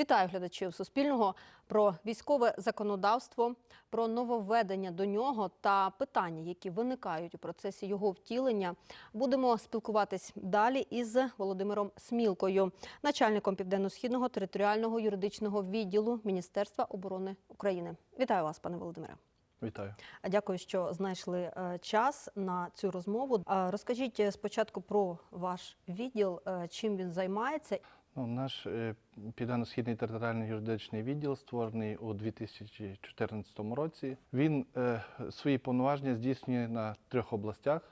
Вітаю глядачів Суспільного про військове законодавство, про нововведення до нього та питання, які виникають у процесі його втілення. Будемо спілкуватись далі із Володимиром Смілкою, начальником південно-східного територіального юридичного відділу Міністерства оборони України. Вітаю вас, пане Володимире. Вітаю. Дякую, що знайшли е, час на цю розмову. Розкажіть е, спочатку про ваш відділ, е, чим він займається. Ну, наш е, Південно-Східний територіальний юридичний відділ створений у 2014 році. Він е, свої повноваження здійснює на трьох областях: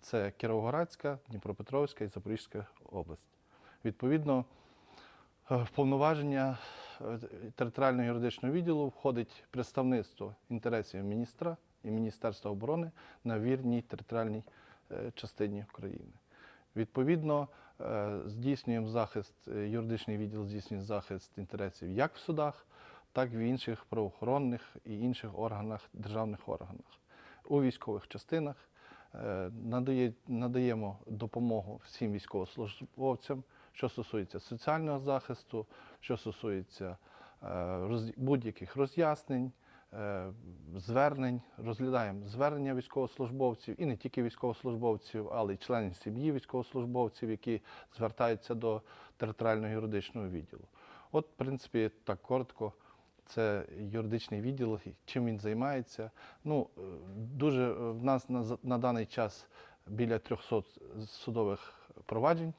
це Кіровоградська, Дніпропетровська і Запорізька область. Відповідно, е, в повноваження е, територіального юридичного відділу входить представництво інтересів міністра і Міністерства оборони на вірній територіальній е, частині України. Відповідно, е, здійснюємо захист, е, юридичний відділ здійснює захист інтересів як в судах, так і в інших правоохоронних і інших органах, державних органах. У військових частинах е, надає, надаємо допомогу всім військовослужбовцям, що стосується соціального захисту, що стосується будь-яких роз'яснень, звернень, розглядаємо звернення військовослужбовців і не тільки військовослужбовців, але й членів сім'ї військовослужбовців, які звертаються до територіального юридичного відділу. От, в принципі, так коротко. Це юридичний відділ, чим він займається. Ну, е, дуже е, в нас на, на даний час біля 300 судових проваджень,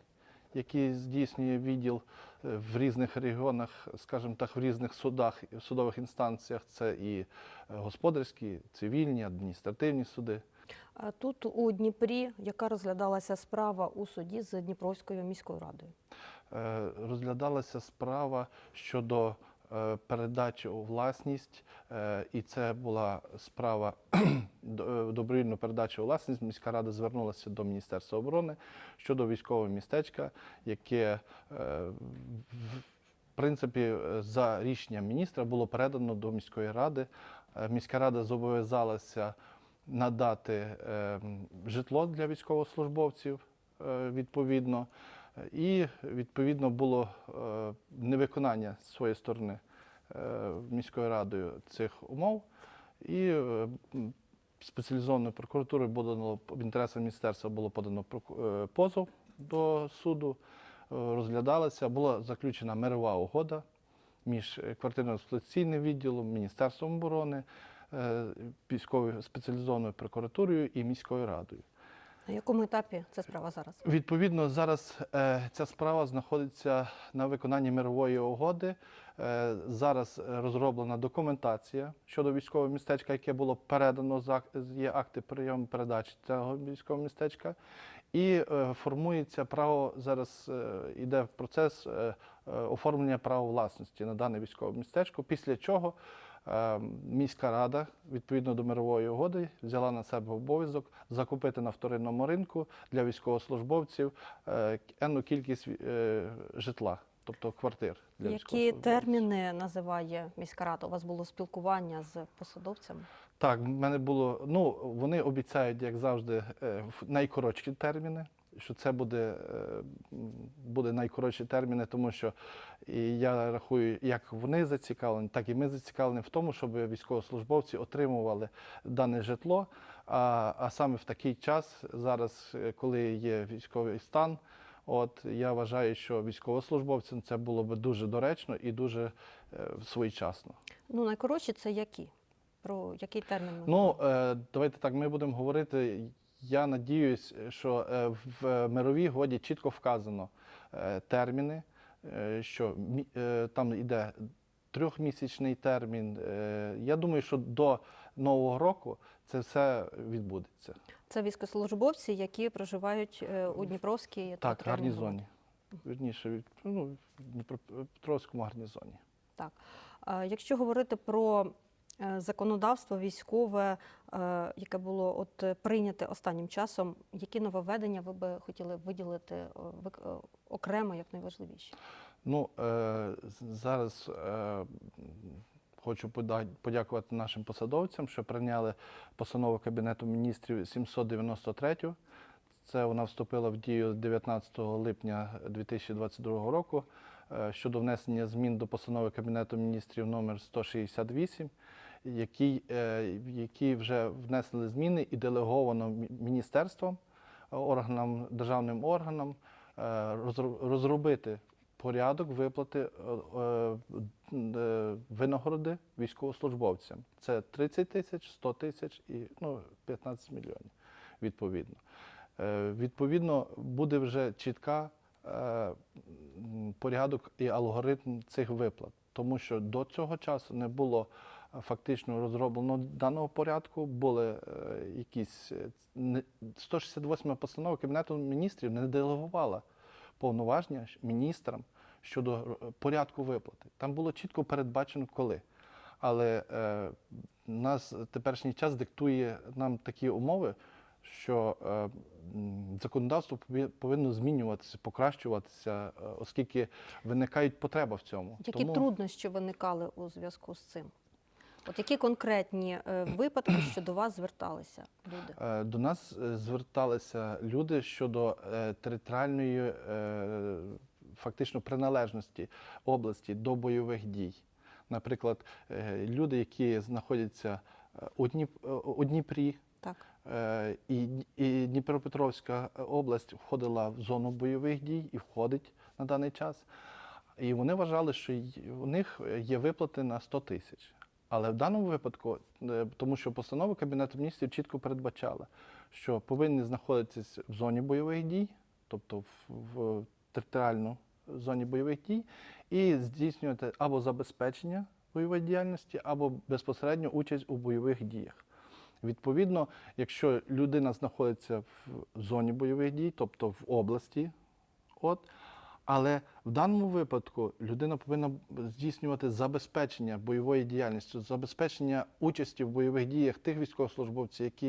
які здійснює відділ е, в різних регіонах, скажімо так, в різних судах, в судових інстанціях. Це і е, господарські, цивільні, адміністративні суди. А Тут у Дніпрі, яка розглядалася справа у суді з Дніпровською міською радою. Е, розглядалася справа щодо е, передачі у власність, е, і це була справа е, добровільної передачі у власність. Міська рада звернулася до Міністерства оборони щодо військового містечка, яке в- принципі за рішенням міністра було передано до міської ради. Міська рада зобов'язалася надати е, житло для військовослужбовців відповідно. І відповідно було е, невиконання з своєї сторони е, міською радою цих умов. І е, спеціалізованою прокуратурою було в інтересах міністерства було подано позов до суду, розглядалася, була заключена мирова угода між квартирно-експлуатаційним відділом, Міністерством оборони, військовою спеціалізованою прокуратурою і міською радою. На якому етапі ця справа зараз? Відповідно, зараз е, ця справа знаходиться на виконанні мирової угоди. Е, зараз розроблена документація щодо військового містечка, яке було передано за є акти прийому передачі цього військового містечка. І е, формується право зараз е, іде процес е, е, оформлення права власності на дане військове містечко, після чого міська рада відповідно до мирової угоди взяла на себе обов'язок закупити на вторинному ринку для військовослужбовців е, енну кількість е, житла, тобто квартир для Які терміни називає міська рада? У вас було спілкування з посадовцями? Так, в мене було. Ну, вони обіцяють, як завжди, е, найкоротші терміни. Що це буде, е, буде найкоротші терміни, тому що і я рахую, як вони зацікавлені, так і ми зацікавлені в тому, щоб військовослужбовці отримували дане житло. А, а саме в такий час, зараз, е, коли є військовий стан, от я вважаю, що військовослужбовцям це було би дуже доречно і дуже е, своєчасно. Ну, найкоротші це які? Про який термін? Ну, давайте так, ми будемо говорити. Я надіюсь, що е, в мировій годі чітко вказано е, терміни, е, що там йде трьохмісячний термін. Я думаю, що до Нового року це все відбудеться. Це військовослужбовці, які проживають у Дніпровській Так, гарнізоні. Вірніше, ну, в Дніпропетровському гарнізоні. Так. Якщо говорити про законодавство військове, е, яке було от е, прийняте останнім часом, які нововведення ви би хотіли виділити е, е, окремо як найважливіші? Ну, е, зараз е, хочу подякувати нашим посадовцям, що прийняли постанову Кабінету міністрів 793. Це вона вступила в дію 19 липня 2022 року. Е, щодо внесення змін до постанови Кабінету міністрів номер 168, який, е, які вже внесли зміни і делеговано міністерством, е, органам, державним органам розробити порядок виплати винагороди військовослужбовцям. Це 30 тисяч, 100 тисяч і ну, 15 мільйонів відповідно. Відповідно, буде вже чітка порядок і алгоритм цих виплат, тому що до цього часу не було е, фактично розроблено даного порядку. Були е, якісь е, не- 168 постанова Кабінету міністрів не делегувала повноваження міністрам щодо е, порядку виплати. Там було чітко передбачено коли. Але е, нас теперішній час диктує нам такі умови, що е, законодавство повинно змінюватися, покращуватися, е, оскільки виникають потреба в цьому. Які Тому- труднощі виникали у зв'язку з цим? От які конкретні е, випадки, що до вас зверталися люди? До нас зверталися люди щодо територіальної фактично приналежності області до бойових дій. Наприклад, люди, які знаходяться у Дніпрі, Так. Е, І, і Дніпропетровська область входила в зону бойових дій і входить на даний час. І вони вважали, що у них є виплати на 100 тисяч. Але в даному випадку, е, тому що постанова Кабінету міністрів чітко передбачала, що повинні знаходитися в зоні бойових дій, тобто в, в територіально зоні бойових дій, і здійснювати або забезпечення бойової діяльності, або безпосередньо участь у бойових діях. Відповідно, якщо людина знаходиться в зоні бойових дій, тобто в області, от, але в даному випадку людина повинна здійснювати забезпечення бойової діяльності, забезпечення участі в бойових діях тих військовослужбовців, які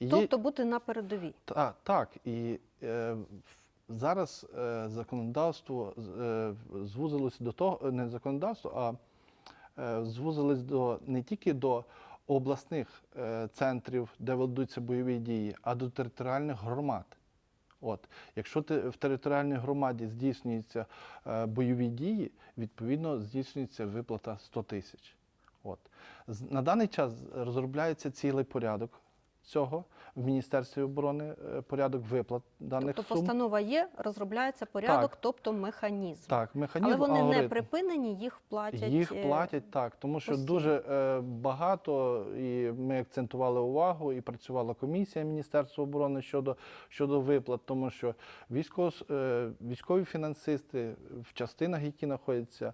є, Тобто бути на передовій. та, так, і е, зараз е, законодавство е, звузилось до того, не законодавство, а е, звузилось до не тільки до обласних е, центрів, де ведуться бойові дії, а до територіальних громад. От, якщо в територіальній громаді здійснюються е, бойові дії, відповідно здійснюється виплата 100 тисяч. От. На даний час розробляється цілий порядок цього в Міністерстві оборони, е, порядок виплат даних Тобто сум. постанова є, розробляється порядок, Так. тобто механізм. Так, механізм Але вони не припинені, їх платять. Їх е, платять так, тому що постійно. дуже е, багато, і ми акцентували увагу, і працювала комісія Міністерства оборони щодо, щодо виплат, тому що військові фінансисти в частинах, які знаходяться,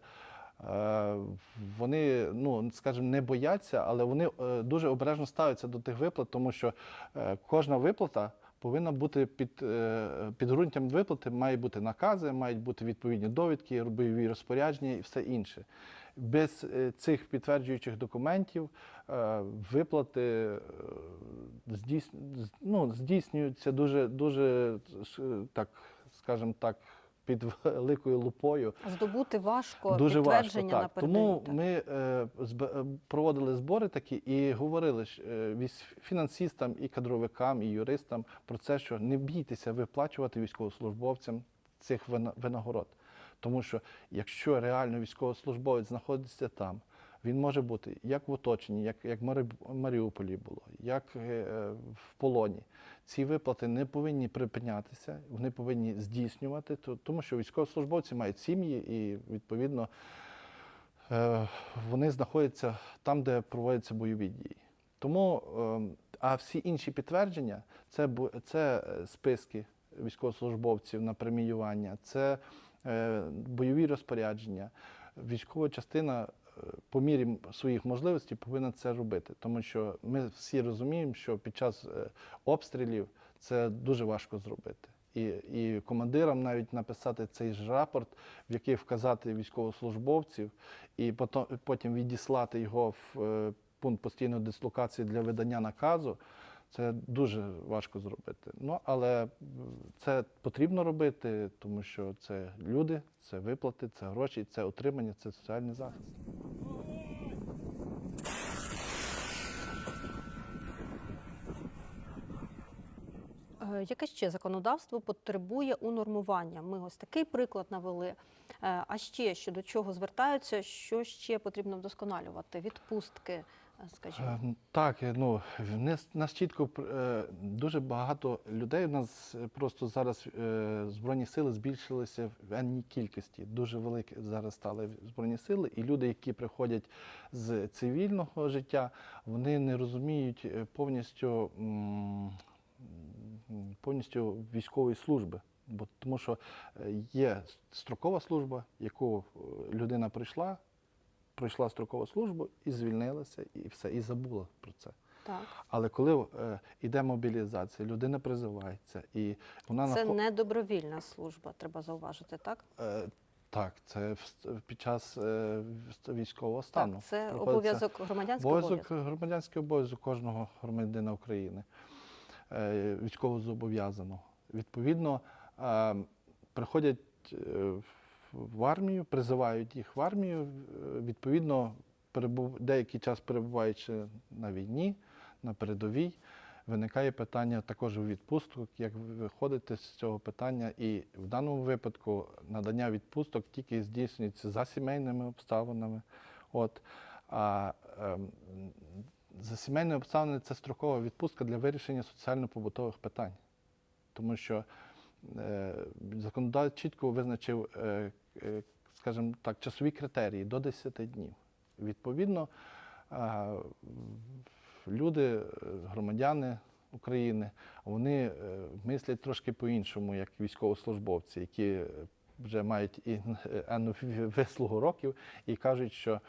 вони, ну скажімо, не бояться, але вони е, дуже обережно ставляться до тих виплат, тому що е, кожна виплата. Повинна бути під е, підґрунтям виплати, мають бути накази, мають бути відповідні довідки, бойові розпорядження і все інше. Без е, цих підтверджуючих документів е, виплати е, ну, здійснюються дуже, дуже так, скажімо так, під великою лупою. Здобути важко Дуже важко, підтвердження на так. на Тому так. ми е, е, проводили збори такі і говорили е, фінансистам, і кадровикам, і юристам про це, що не бійтеся виплачувати військовослужбовцям цих вина- винагород. Тому що якщо реально військовослужбовець знаходиться там, він може бути як в оточенні, як, як в Маріуполі було, як е, в полоні. Ці виплати не повинні припинятися, вони повинні здійснювати, то- тому що військовослужбовці мають сім'ї і відповідно е, вони знаходяться там, де проводяться бойові дії. Тому, е, а всі інші підтвердження це, це е, списки військовослужбовців на преміювання, це бойові розпорядження. Військова частина по мірі своїх можливостей повинна це робити, тому що ми всі розуміємо, що під час е, обстрілів це дуже важко зробити. І, і командирам навіть написати цей ж рапорт, в який вказати військовослужбовців, і потім, відіслати його в е, пункт постійної дислокації для видання наказу. Це дуже важко зробити. Ну, але це потрібно робити, тому що це люди, це виплати, це гроші, це отримання, це соціальний захист. Е, Яке ще законодавство потребує унормування? Ми ось такий приклад навели. Е, А ще щодо чого звертаються, що ще потрібно вдосконалювати? Відпустки, скажімо. Е, Так, е, ну нас, чітко е, дуже багато людей. У нас просто зараз е, збройні сили збільшилися в енній кількості. Дуже великі зараз стали збройні сили, і люди, які приходять з цивільного життя, вони не розуміють повністю повністю військової служби. Бо тому що є строкова служба, яку людина прийшла, пройшла строкову службу і звільнилася, і все, і забула про це. Так. Але коли е, йде мобілізація, людина призивається, і вона Це нахо- не добровільна служба, треба зауважити, так? Е, так, це в- під час е, військового стану. Так, це проходиться обов'язок громадянський обов'язок, громадянський обов'язок кожного громадянина України, е, військово зобов'язаного. Відповідно, е, приходять е, в- армію, призивають їх в армію, е, відповідно, деякий час перебуваючи на війні, на передовій, виникає питання також у відпусток, як виходити з цього питання. І в даному випадку надання відпусток тільки здійснюється за сімейними обставинами. От, а ем, за сімейні обставини це строкова відпустка для вирішення соціально-побутових питань. Тому що е, законодавець чітко визначив, е, е, скажімо так, часові критерії до 10 днів. Відповідно, люди, е, громадяни України, вони е, мислять трошки по-іншому, як військовослужбовці, які е, вже мають і е, вислугу років і кажуть, що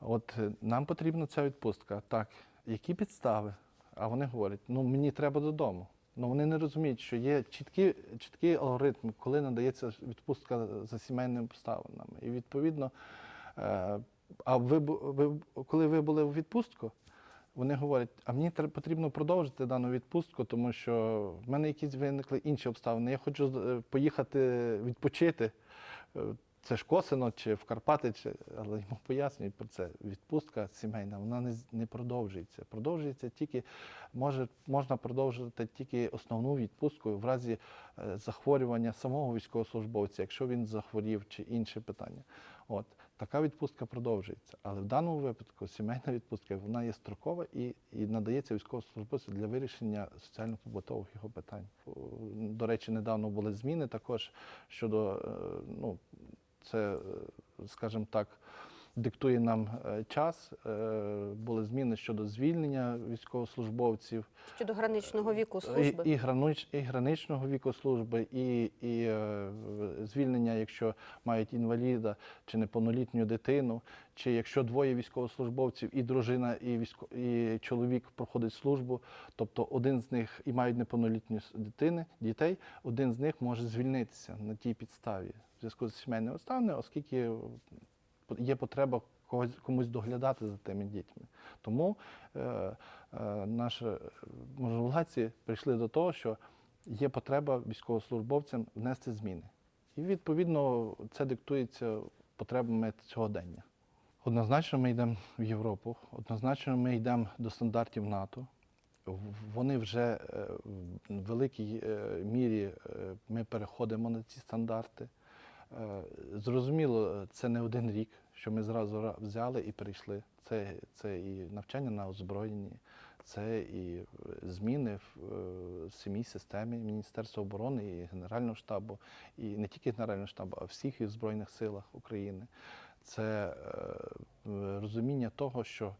от е, нам потрібна ця відпустка. Так, які підстави? А вони говорять, ну мені треба додому. Ну вони не розуміють, що є чіткі, чіткий алгоритм, коли надається відпустка за сімейними обставинами. І відповідно, е, а ви, ви коли ви були в відпустку, вони говорять, а мені потрібно продовжити дану відпустку, тому що в мене якісь виникли інші обставини. Я хочу е, поїхати відпочити. Це ж Косино чи в Карпати, чи... але йому пояснюють про це. Відпустка сімейна, вона не, не продовжується. Продовжується тільки, може, можна продовжити тільки основну відпустку в разі е, захворювання самого військовослужбовця, якщо він захворів чи інше питання. От така відпустка продовжується. Але в даному випадку сімейна відпустка вона є строкова і, і надається військовослужбовцю для вирішення соціально-побутових його питань. До речі, недавно були зміни також щодо е, ну, це, е, скажімо так, диктує нам е, час. Е, Були зміни щодо звільнення військовослужбовців. Щодо граничного віку служби. і, гранич, і граничного віку служби, і, і е, звільнення, якщо мають інваліда чи неповнолітню дитину, чи якщо двоє військовослужбовців, і дружина, і, військо, і чоловік проходить службу, тобто один з них і мають неповнолітню дитини, дітей, один з них може звільнитися на тій підставі в зв'язку з сімейними обставинами, оскільки є потреба когось комусь доглядати за тими дітьми. Тому е, е, наші е, можновладці прийшли до того, що є потреба військовослужбовцям внести зміни. І відповідно це диктується потребами сьогодення. Однозначно ми йдемо в Європу, однозначно ми йдемо до стандартів НАТО. Вони вже е, в великій е, мірі ми переходимо на ці стандарти. Е, Зрозуміло, це не один рік, що ми зразу взяли і перейшли. Це, це і навчання на озброєнні, це і е, зміни в е, самій системі Міністерства оборони і Генерального штабу, і не тільки Генерального штабу, а всіх і в Збройних силах України. Це розуміння того, що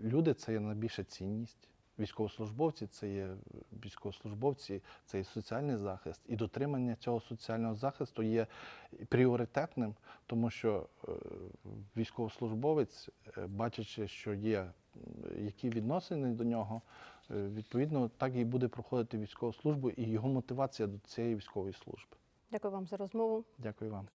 люди це є найбільша цінність. Військовослужбовці це є військовослужбовці, це є соціальний захист, і дотримання цього соціального захисту є пріоритетним, тому що е, військовослужбовець, е, бачачи, що є які відносини до нього, е, відповідно так і буде проходити військову службу, і його мотивація до цієї військової служби. Дякую вам за розмову. Дякую вам.